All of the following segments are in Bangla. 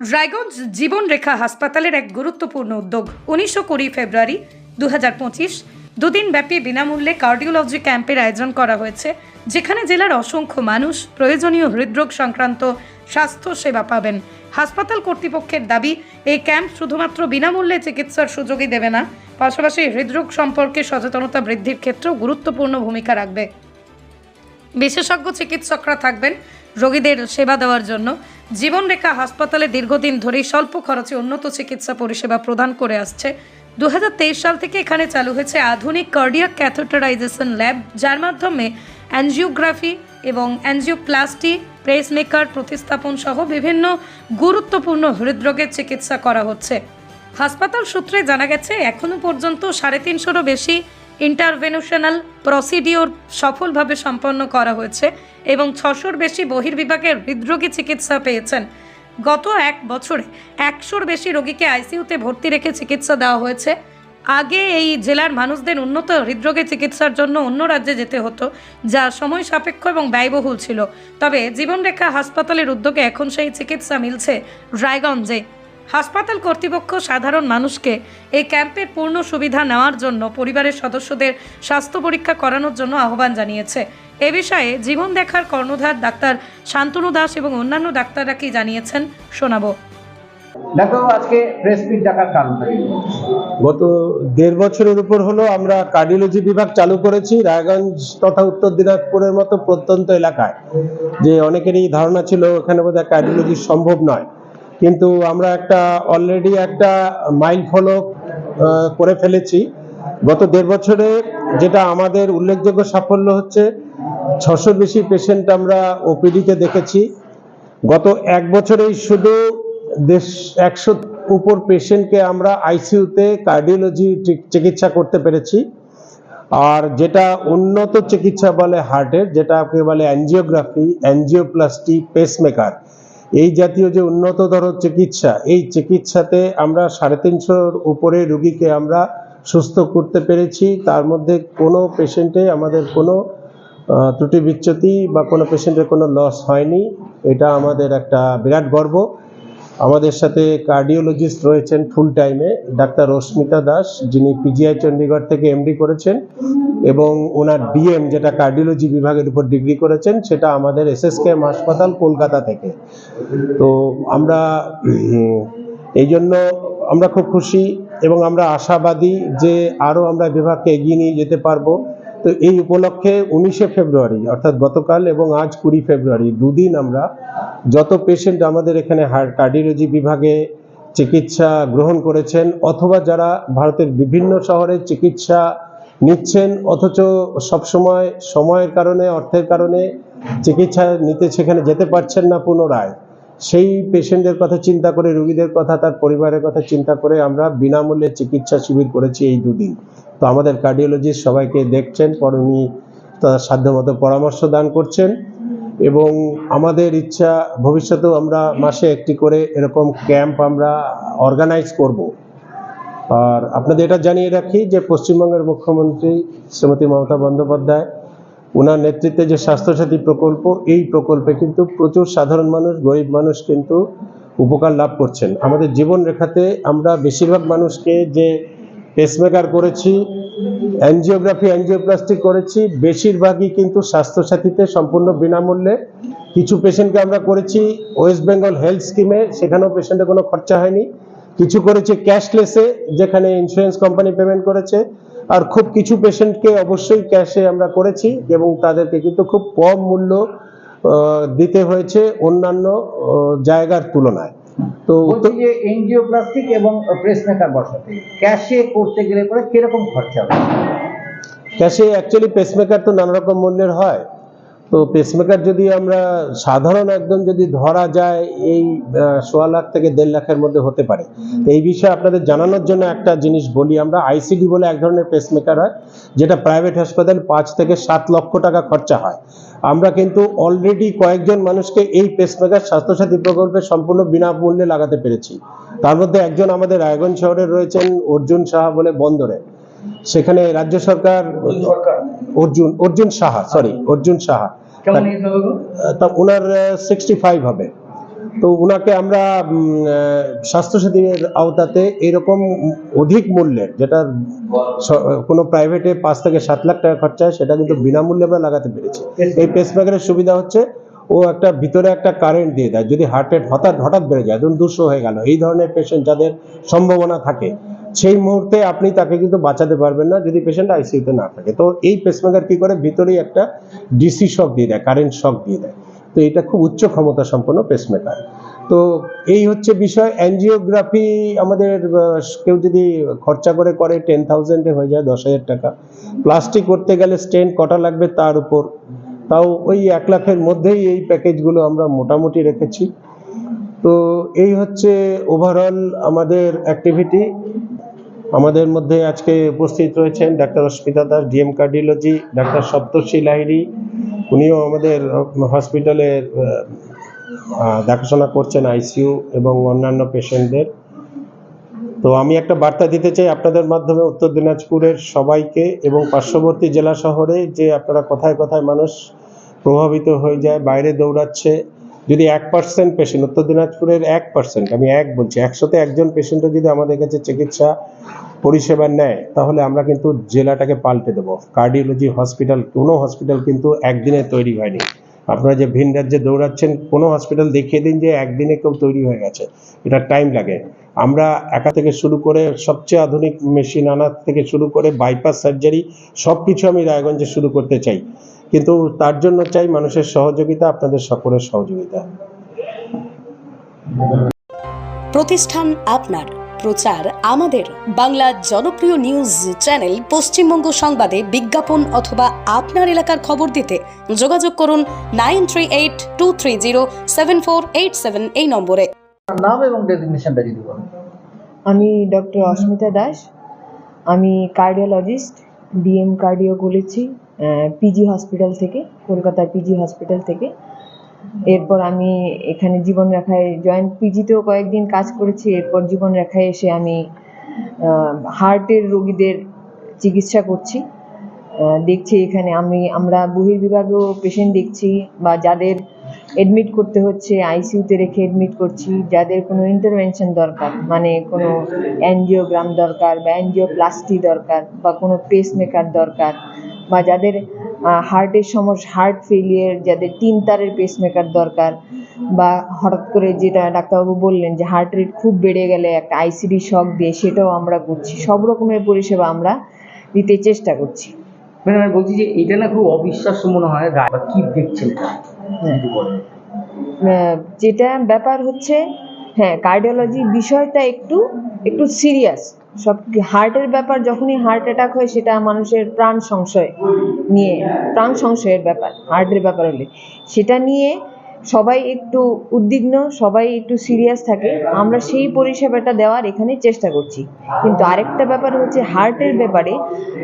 রায়গঞ্জ জীবনরেখা হাসপাতালের এক গুরুত্বপূর্ণ উদ্যোগ। উনিশশো কুড়ি ফেব্রুয়ারি দু হাজার পঁচিশ দুদিন ব্যাপী বিনামূল্যে কার্ডিওলজি ক্যাম্পের আয়োজন করা হয়েছে, যেখানে জেলার অসংখ্য মানুষ প্রয়োজনীয় হৃদরোগ সংক্রান্ত স্বাস্থ্য সেবা পাবেন। হাসপাতাল কর্তৃপক্ষের দাবি, এই ক্যাম্প শুধুমাত্র বিনামূল্যে চিকিৎসার সুযোগই দেবে না, পাশাপাশি হৃদরোগ সম্পর্কে সচেতনতা বৃদ্ধির ক্ষেত্রেও গুরুত্বপূর্ণ ভূমিকা রাখবে। বিশেষজ্ঞ চিকিৎসকরা থাকবেন রোগীদের সেবা দেওয়ার জন্য। জীবনরেখা হাসপাতালে দীর্ঘদিন ধরেই স্বল্প খরচে উন্নত চিকিৎসা পরিষেবা প্রদান করে আসছে। দু হাজার তেইশ সাল থেকে এখানে চালু হয়েছে আধুনিক কার্ডিয়াক ক্যাথেটারাইজেশন ল্যাব যার মাধ্যমে অ্যানজিওগ্রাফি এবং অ্যানজিওপ্লাস্টি প্রেসমেকার প্রতিস্থাপন সহ বিভিন্ন গুরুত্বপূর্ণ হৃদরোগের চিকিৎসা করা হচ্ছে। হাসপাতাল সূত্রে জানা গেছে এখনও পর্যন্ত সাড়ে তিনশোরও বেশি ইন্টারভেনশনাল প্রসিডিওর সফলভাবে সম্পন্ন করা হয়েছে এবং ছশোর বেশি বহির্বিভাগের হৃদরোগী চিকিৎসা পেয়েছেন। গত এক বছরে একশোর বেশি রোগীকে আইসিইউতে ভর্তি রেখে চিকিৎসা দেওয়া হয়েছে। আগে এই জেলার মানুষদের উন্নত হৃদরোগের চিকিৎসার জন্য অন্য রাজ্যে যেতে হতো, যা সময় সাপেক্ষ এবং ব্যয়বহুল ছিল। তবে জীবনরেখা হাসপাতালের উদ্যোগে এখন সেই চিকিৎসা মিলছে রায়গঞ্জে। হাসপাতাল কর্তৃপক্ষ সাধারণ মানুষকে এই ক্যাম্পের পূর্ণ সুবিধা নেওয়ার জন্য পরিবারের সদস্যদের স্বাস্থ্য পরীক্ষা করানোর জন্য আহ্বান জানিয়েছে। এ বিষয়ে জীবন দেখার কর্ণধার ডাক্তার শান্তনু দাস এবং অন্যান্য ডাক্তাররা কি জানিয়েছেন শোনাবো। ডাক্তারবাবু আজকে প্রেস মিট ডাকার কারণটা কি? গত দেড় বছরের উপর হলো আমরা কার্ডিওলজি বিভাগ চালু করেছি রায়গঞ্জ তথা উত্তর দিনাজপুরের মতো প্রত্যন্ত এলাকায়। যে অনেকেরই ধারণা ছিল এখানে বোধহয় কার্ডিওলজি সম্ভব নয়। কিন্তু আমরা একটা অলরেডি একটা মাইল আহ, করে ফেলেছি। গত দেড় বছরে যেটা আমাদের উল্লেখযোগ্য সাফল্য হচ্ছে ছশোর বেশি পেশেন্ট আমরা ওপিডিতে দেখেছি। গত এক বছরেই শুধু দেশ একশো উপর পেশেন্টকে আমরা আইসিইউতে কার্ডিওলজি চিকিৎসা করতে পেরেছি। আর যেটা উন্নত চিকিৎসা বলে হার্টের যেটা আপনি বলে অ্যানজিওগ্রাফি অ্যানজিওপ্লাস্টি পেসমেকার এই জাতীয় যে উন্নততর চিকিৎসা, এই চিকিৎসাতে আমরা সাড়ে তিনশোর উপরে রুগীকে আমরা সুস্থ করতে পেরেছি। তার মধ্যে কোনো পেশেন্টে আমাদের কোনো ত্রুটি বিচ্যুতি বা কোনো পেশেন্টের কোনো লস হয়নি। এটা আমাদের একটা বিরাট গর্ব। আমাদের সাথে কার্ডিওলজিস্ট রয়েছেন ফুল টাইমে ডাক্তার রশ্মিতা দাস, যিনি পিজিআই চণ্ডীগড় থেকে এমডি করেছেন এবং ওনার ডিএম যেটা কার্ডিওলজি বিভাগের উপর ডিগ্রি করেছেন, সেটা আমাদের এসএসকেএম হাসপাতাল কলকাতা থেকে। তো আমরা এই জন্য আমরা খুব খুশি এবং আমরা আশাবাদী যে আরও আমরা বিভাগকে এগিয়ে নিয়ে যেতে পারব। তো এই উপলক্ষে উনিশে ফেব্রুয়ারি, অর্থাৎ গতকাল এবং আজ কুড়ি ফেব্রুয়ারি, দুদিন আমরা যত পেশেন্ট আমাদের এখানে হার্ট কার্ডিওলজি বিভাগে চিকিৎসা গ্রহণ করেছেন, অথবা যারা ভারতের বিভিন্ন শহরে চিকিৎসা নিচ্ছেন, অথচ সবসময় সময়ের কারণে, অর্থের কারণে চিকিৎসা নিতে সেখানে যেতে পারছেন না পুনরায় সেই পেশেন্টদের কথা চিন্তা করে, রোগীদের কথা, তার পরিবারের কথা চিন্তা করে আমরা বিনামূল্যে চিকিৎসা শিবির করেছি এই দুদিন। তো আমাদের কার্ডিওলজিস্ট সবাইকে দেখছেন, পর উনি তার সাধ্যমতো পরামর্শ দান করছেন এবং আমাদের ইচ্ছা, ভবিষ্যতেও আমরা মাসে একটি করে এরকম ক্যাম্প আমরা অর্গানাইজ করব। আর আপনাদের এটা জানিয়ে রাখি যে পশ্চিমবঙ্গের মুখ্যমন্ত্রী শ্রীমতী মমতা বন্দ্যোপাধ্যায় ওনার নেতৃত্বে যে স্বাস্থ্যসাথী প্রকল্প, এই প্রকল্পে কিন্তু প্রচুর সাধারণ মানুষ, গরিব মানুষ কিন্তু উপকার লাভ করছেন। আমাদের জীবন রেখাতে আমরা বেশিরভাগ মানুষকে যে পেসমেকার করেছি অ্যানজিওগ্রাফি অ্যানজিওপ্লাস্টিক করেছি, বেশিরভাগই কিন্তু স্বাস্থ্যসাথীতে সম্পূর্ণ বিনামূল্যে। কিছু পেশেন্টকে আমরা করেছি ওয়েস্ট বেঙ্গল হেলথ স্কিমে সেখানেও পেশেন্টের কোনো খরচা হয়নি। কিছু করেছে ক্যাশলেসে যেখানে ইন্স্যুরেন্স কোম্পানি পেমেন্ট করেছে। আর খুব কিছু পেশেন্টকে অবশ্যই ক্যাশে আমরা করেছি এবং তাদেরকে কিন্তু খুব কম মূল্য দিতে হয়েছে অন্যান্য জায়গার তুলনায়। তো যে এনজিওপ্লাস্টিক এবং প্রেস মেকার বসাতে ক্যাশে করতে গেলে পরে কীরকম খরচা হবে? ক্যাশে অ্যাকচুয়ালি পেসমেকার তো নানা রকম মূল্যের হয়। তো পেসমেকার যদি আমরা সাধারণ একদম যদি ধরা যায় এই সোয়া লাখ থেকে দেড় লাখের মধ্যে হতে পারে। এই বিষয়ে আপনাদের জানানোর জন্য একটা জিনিস বলি আমরা আইসিডি বলে এক ধরনের পেসমেকার হয় যেটা প্রাইভেট হাসপাতাল পাঁচ থেকে সাত লক্ষ টাকা খরচা হয়। আমরা কিন্তু অলরেডি কয়েকজন মানুষকে এই পেসমেকার স্বাস্থ্যসাথী প্রকল্পে সম্পূর্ণ বিনামূল্যে লাগাতে পেরেছি। তার মধ্যে একজন আমাদের রায়গঞ্জ শহরে রয়েছেন অর্জুন সাহা বলে বন্দরে। সেখানে রাজ্য সরকার অর্জুন অর্জুন সাহা সরি অর্জুন সাহা? তা ওনার সিক্সটি ফাইভ হবে। তো ওনাকে আমরা স্বাস্থ্যসাথীর আওতাতে এরকম অধিক মূল্যের যেটা কোনো প্রাইভেটে পাঁচ থেকে সাত লাখ টাকা খরচা হয় সেটা কিন্তু বিনামূল্যে আমরা লাগাতে পেরেছি। এই পেসমেকারের সুবিধা হচ্ছে ও একটা ভিতরে একটা কারেন্ট দিয়ে দেয়। যদি হার্ট রেট হঠাৎ হঠাৎ বেড়ে যায় ধরুন দুশো হয়ে গেল এই ধরনের পেশেন্ট যাদের সম্ভাবনা থাকে সেই মুহূর্তে আপনি তাকে কিন্তু বাঁচাতে পারবেন না যদি পেশেন্ট আইসিইউতে না থাকে। তো এই পেসমেকার কি করে? ভিতরেই একটা ডিসি শক দিয়ে দেয় কারেন্ট শক দিয়ে দেয়। তো এটা খুব উচ্চ ক্ষমতা সম্পন্ন পেসমেকার তো এই হচ্ছে বিষয়। অ্যানজিওগ্রাফি আমাদের কেউ যদি খরচা করে করে টেন থাউজেন্ডে হয়ে যায়, দশ হাজার টাকা। প্লাস্টিক করতে গেলে স্টেন্ট কটা লাগবে তার উপর। তাও ওই এক লাখের মধ্যেই এই প্যাকেজগুলো আমরা মোটামুটি রেখেছি। তো এই হচ্ছে ওভারঅল আমাদের অ্যাক্টিভিটি আমাদের মধ্যে আজকে উপস্থিত রয়েছেন doctor Asmita Das, DM cardiology, doctor Saptarshi Lahiri. উনিও আমাদের হসপিটালের দেখাশোনা করছেন আইসিইউ এবং অন্যান্য পেশেন্টদের তো আমি একটা বার্তা দিতে চাই আপনাদের মাধ্যমে উত্তর দিনাজপুরের সবাইকে এবং পার্শ্ববর্তী জেলা শহরে যে আপনারা কথায় কথায় মানুষ প্রভাবিত হয়ে যায়, বাইরে দৌড়াচ্ছে যদি এক পার্সেন্ট পেশেন্ট উত্তর দিনাজপুরের এক পার্সেন্ট আমি এক বলছি, একশোতে একজন পেশেন্টও যদি আমাদের কাছে চিকিৎসা পরিষেবা নেয়, তাহলে আমরা কিন্তু জেলাটাকে পাল্টে দেবো। কার্ডিওলজি হসপিটাল কোনো হসপিটাল কিন্তু একদিনে তৈরি হয়নি। আপনারা যে ভিন রাজ্যে দৌড়াচ্ছেন, কোনো হসপিটাল দেখিয়ে দিন যে একদিনে কেউ তৈরি হয়ে গেছে। এটা টাইম লাগে। আমরা একা থেকে শুরু করে সবচেয়ে আধুনিক মেশিন আনা থেকে শুরু করে বাইপাস সার্জারি সব কিছু আমি রায়গঞ্জে শুরু করতে চাই। কিন্তু তার জন্য চাই মানুষের সহযোগিতা আপনাদের সকলের সহযোগিতা। প্রতিষ্ঠান আপনার। প্রচার আমাদের। বাংলা জনপ্রিয় নিউজ চ্যানেল পশ্চিমবঙ্গ সংবাদে বিজ্ঞাপন অথবা আপনার এলাকার খবর দিতে যোগাযোগ করুন nine three eight two three zero seven four eight seven এই নম্বরে। নাম এবং ডেজিগনেশনটা যদি বলেন আমি ডক্টর অস্মিতা দাস। আমি কার্ডিওলজিস্ট ডিএম কার্ডিও করেছি পিজি হসপিটাল থেকে, কলকাতার পিজি হসপিটাল থেকে। এরপর আমি এখানে জীবন রেখায় জয়েন্ট পিজিতেও কয়েকদিন কাজ করেছি, এরপর জীবন রেখায় এসে আমি হার্টের রোগীদের চিকিৎসা করছি। দেখছি এখানে আমি, আমরা বহির্বিভাগেও পেশেন্ট দেখছি বা যাদের এডমিট করতে হচ্ছে আইসিইউতে রেখে এডমিট করছি, যাদের কোনো ইন্টারভেনশন দরকার মানে কোনো অ্যানজিওগ্রাম দরকার বা অ্যানজিওপ্লাস্টি দরকার বা কোনো পেসমেকার দরকার। বা যাদের হার্টের সমস্যা হার্ট ফেলিয়ার যাদের তিন তারের পেসমেকার দরকার বা হঠাৎ করে যেটা ডাক্তারবাবু বললেন যে হার্ট রেট খুব বেড়ে গেলে একটা আইসিডি শক দিয়ে সেটাও আমরা করছি। সব রকমের পরিষেবা আমরা দিতে চেষ্টা করছি। ম্যাডাম আমি বলছি যে এটা না খুব অবিশ্বাস্য মনে হয় বা কি দেখছেন আহ, যেটা ব্যাপার হচ্ছে হ্যাঁ কার্ডিওলজি বিষয়টা একটু একটু সিরিয়াস সব হার্টের ব্যাপার, যখনই হার্ট অ্যাটাক হয়, সেটা মানুষের প্রাণ সংশয় নিয়ে, প্রাণ সংশয়ের ব্যাপার, হার্টের ব্যাপার হলে। সেটা নিয়ে সবাই একটু উদ্বিগ্ন, সবাই একটু সিরিয়াস থাকে। আমরা সেই পরিষেবাটা দেওয়ার এখানে চেষ্টা করছি। কিন্তু আরেকটা ব্যাপার হচ্ছে হার্টের ব্যাপারে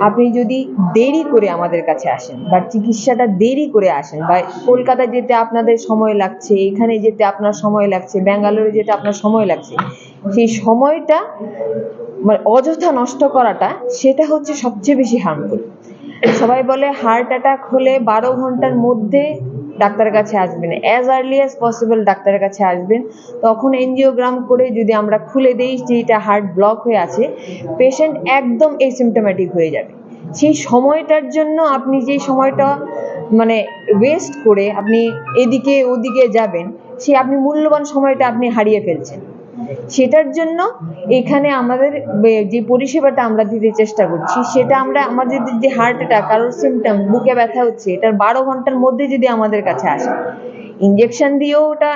আপনি যদি দেরি করে আমাদের কাছে আসেন বা চিকিৎসাটা দেরি করে আসেন বা কলকাতা যেতে আপনাদের সময় লাগছে, এখানে যেতে আপনার সময় লাগছে, ব্যাঙ্গালোরে যেতে আপনার সময় লাগছে, সেই সময়টা মানে অযথা নষ্ট করাটা সেটা হচ্ছে সবচেয়ে বেশি হার্মফুল সবাই বলে হার্ট অ্যাটাক হলে বারো ঘণ্টার মধ্যে ডাক্তারের কাছে আসবেন। অ্যাজ আর্লি অ্যাজ পসিবল ডাক্তারের কাছে আসবেন। তখন এনজিওগ্রাম করে যদি আমরা খুলে দিই যে এটা হার্ট ব্লক হয়ে আছে পেশেন্ট একদম এসিমটোম্যাটিক হয়ে যাবে। সেই সময়টার জন্য আপনি যে সময়টা মানে ওয়েস্ট করে আপনি এদিকে ওদিকে যাবেন সেই আপনি মূল্যবান সময়টা আপনি হারিয়ে ফেলছেন। সেটার জন্য এখানে আমাদের যে পরিষেবাটা আমরা দিতে চেষ্টা করছি, সেটা আমরা আমাদের যে হার্ট অ্যাটাক কারোর সিমটম বুকে ব্যথা হচ্ছে, এটার বারো ঘণ্টার মধ্যে যদি আমাদের কাছে আসে ইঞ্জেকশন দিয়েও ওটা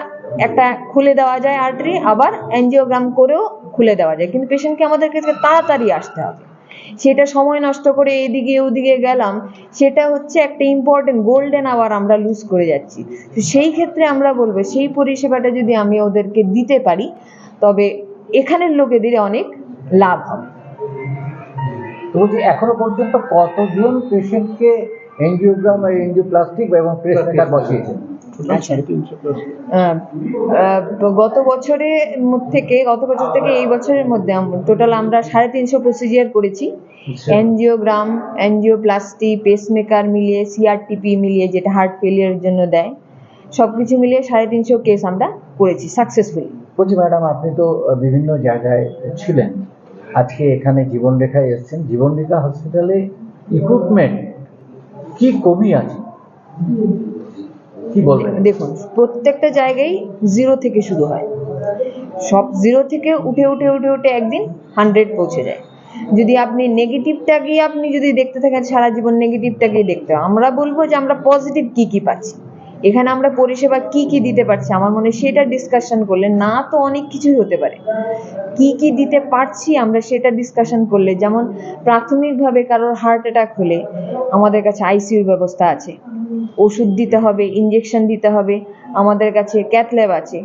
একটা খুলে দেওয়া যায় আর্টারি আবার অ্যানজিওগ্রাম করেও খুলে দেওয়া যায়, কিন্তু পেশেন্টকে আমাদের কাছে তাড়াতাড়ি আসতে হবে। সেটা সময় নষ্ট করে এদিকে ওদিকে গেলাম, সেটা হচ্ছে একটা ইম্পর্টেন্ট গোল্ডেন আওয়ার আমরা লুজ করে যাচ্ছি। তো সেই ক্ষেত্রে আমরা বলব, সেই পরিষেবাটা যদি আমি ওদেরকে দিতে পারি তবে এখানের লোকেদের অনেক লাভ হবে। তো বলছি এখনও পর্যন্ত কতজন পেশেন্টকে এনজিওগ্রাম আর এনজিওপ্লাস্টিক এবং প্রেসমেকার বসিয়েছেন আহ, আহ, গত বছরের মধ্যে থেকে গত বছর থেকে এই বছরের মধ্যে টোটাল আমরা সাড়ে তিনশো প্রসিজিয়ার করেছি। এনজিওগ্রাম এনজিওপ্লাস্টি পেসমেকার মিলিয়ে সিআরটিপি মিলিয়ে যেটা হার্ট ফেলিয়ারের জন্য দেয় সব কিছু মিলিয়ে সাড়ে তিনশো কেস আমরা করেছি সাকসেসফুলি বলছি ম্যাডাম আপনি তো বিভিন্ন জায়গায় ছিলেন। আজকে এখানে জীবনরেখায় এসেছেন। জীবনরেখা হসপিটালে ইকুইপমেন্ট কি কমি আছে? কি বলবেন? দেখুন প্রত্যেকটা জায়গায় জিরো থেকে শুরু হয়। সব জিরো থেকে উঠে উঠে উঠে উঠে একদিন হান্ড্রেড পৌঁছে যায়। যদি আপনি নেগেটিভটাকে আপনি যদি দেখতে থাকেন সারা জীবন নেগেটিভটাকেই দেখতে আমরা বলব যে আমরা পজিটিভ কি কি পাচ্ছি। এখানে আমরা পরিষেবা কি কি দিতে পারছি? আমার মনে সেটা ডিসকাশন করলে না তো অনেক কিছুই হতে পারে। কি কি দিতে পারছি আমরা সেটা ডিসকাশন করলে যেমন প্রাথমিকভাবে কারোর হার্ট অ্যাটাক হলে আমাদের কাছে আইসিইউর ব্যবস্থা আছে। ওষুধ দিতে হবে ইঞ্জেকশন দিতে হবে আমাদের কাছে ক্যাথল্যাব আছে।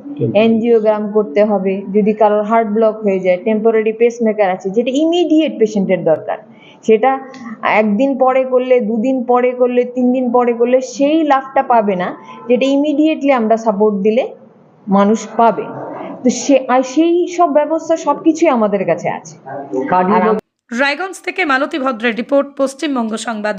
এনজিওগ্রাম করতে হবে যদি কারোর হার্ট ব্লক হয়ে যায় টেম্পোরারি পেসমেকার আছে যেটা ইমিডিয়েট পেশেন্টের দরকার। সেটা একদিন পরে করলে দুদিন পরে করলে তিন দিন পরে করলে সেই লাভটা পাবে না যেটা ইমিডিয়েটলি আমরা সাপোর্ট দিলে মানুষ পাবে। তো সে আর সেই সব ব্যবস্থা সব কিছুই আমাদের কাছে আছে। রায়গঞ্জ থেকে মালতী ভদ্রের রিপোর্ট পশ্চিমবঙ্গ সংবাদ।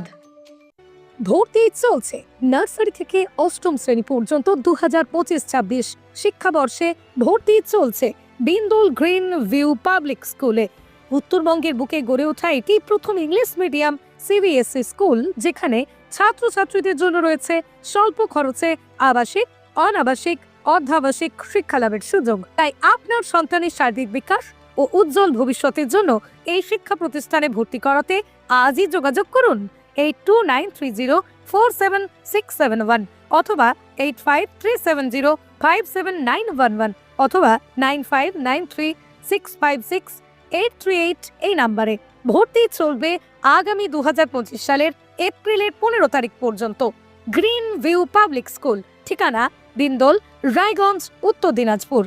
ভর্তি চলছে। নার্সারি থেকে অষ্টম শ্রেণি পর্যন্ত দু হাজার পঁচিশ ছাব্বিশ শিক্ষাবর্ষে ভর্তি চলছে বিন্দুল গ্রিন ভিউ পাবলিক স্কুলে। উত্তরবঙ্গের বুকে গড়ে ওঠা এটি প্রথম ইংলিশ মিডিয়াম সিবিএসই স্কুল, যেখানে ছাত্রছাত্রীদের জন্য রয়েছে স্বল্প খরচে আবাসিক, অনাবাসিক অর্ধাবাসিক শিক্ষালাভের সুযোগ। তাই আপনার সন্তানের শারীরিক বিকাশ ও উজ্জ্বল ভবিষ্যতের জন্য এই শিক্ষা প্রতিষ্ঠানে ভর্তি করাতে আজই যোগাযোগ করুন eight two nine three zero four seven six seven one অথবা eight five three seven zero five seven nine one one অথবা nine five nine three six five six eight three eight এই নাম্বারে ভর্তি চলবে আগামী দু পঁচিশ সালের এপ্রিলের পনেরো তারিখ পর্যন্ত। গ্রিন ভিউ পাবলিক স্কুল, ঠিকানা দিনদোল, রায়গঞ্জ, উত্তর দিনাজপুর।